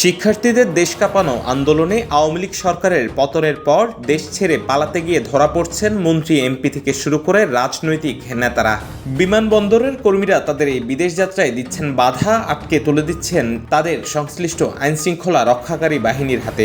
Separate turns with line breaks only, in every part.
শিক্ষার্থীদের দেশ কাঁপানো আন্দোলনে আওয়ামী লীগ সরকারের পতনের পর দেশ ছেড়ে পালাতে গিয়ে ধরা পড়ছেন মন্ত্রী, এমপি থেকে শুরু করে রাজনৈতিক নেতারা। বিমানবন্দরের কর্মীরা তাদের এই বিদেশ যাত্রায় দিচ্ছেন বাধা, আটকে তুলে দিচ্ছেন তাদের সংশ্লিষ্ট আইনশৃঙ্খলা রক্ষাকারী বাহিনীর হাতে।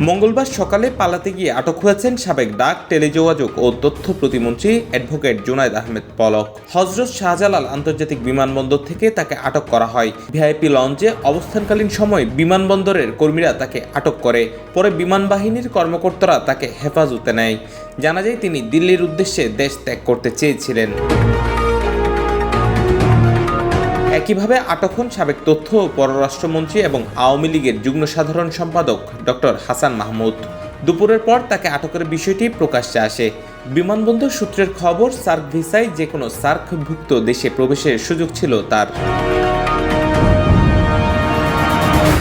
মঙ্গলবার সকালে পালাতে গিয়ে আটক হয়েছেন সাবেক ডাক, টেলিযোগাযোগ ও তথ্য প্রতিমন্ত্রী অ্যাডভোকেট জুনায়দ আহমেদ পলক। হজরত শাহজালাল আন্তর্জাতিক বিমানবন্দর থেকে তাকে আটক করা হয়। ভিআইপি লঞ্চে অবস্থানকালীন সময় বিমানবন্দরের কর্মীরা তাকে আটক করে। পরে বিমান বাহিনীর কর্মকর্তারা তাকে হেফাজতে নেয়। জানা যায়, তিনি দিল্লির উদ্দেশ্যে দেশ ত্যাগ করতে চেয়েছিলেন। একইভাবে আটক হন সাবেক তথ্য ও পররাষ্ট্রমন্ত্রী এবং আওয়ামী লীগের যুগ্ম সাধারণ সম্পাদক ডক্টর হাসান মাহমুদ। দুপুরের পর তাকে আটকের বিষয়টি প্রকাশ্যে আসে। বিমানবন্দর সূত্রের খবর, সার্ক ভিসায় যে কোনো সার্কভুক্ত দেশে প্রবেশের সুযোগ ছিল তার।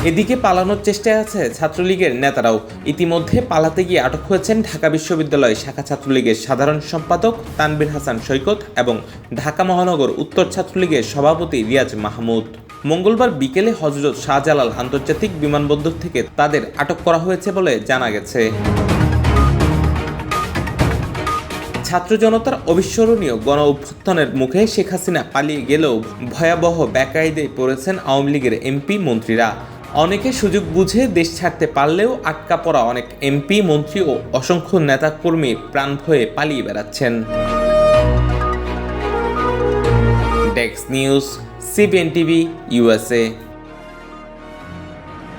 এদিকে পালানোর চেষ্টায় আছে ছাত্রলীগের নেতারাও। ইতিমধ্যে পালাতে গিয়ে আটক হয়েছেন ঢাকা বিশ্ববিদ্যালয় শাখা ছাত্রলীগের সাধারণ সম্পাদক তানবির হাসান সৈকত এবং ঢাকা মহানগর উত্তর ছাত্রলীগের সভাপতি রিয়াজ মাহমুদ। মঙ্গলবার বিকেলে হজরত শাহজালাল আন্তর্জাতিক বিমানবন্দর থেকে তাদের আটক করা হয়েছে বলে জানা গেছে। ছাত্র জনতার অবিস্মরণীয় গণ অভ্যুত্থানের মুখে শেখ হাসিনা পালিয়ে গেলেও ভয়াবহ ব্যাকায়দে পড়েছেন আওয়ামী লীগের এমপি মন্ত্রীরা। অনেকে সুযোগ বুঝে দেশ ছাড়তে পারলেও আটকা পড়া অনেক এমপি, মন্ত্রী ও অসংখ্য নেতাকর্মী প্রাণ ভয়ে পালিয়ে বেড়াচ্ছেন। ডেক্স নিউজ, সিবিএন টিভি ইউএসএ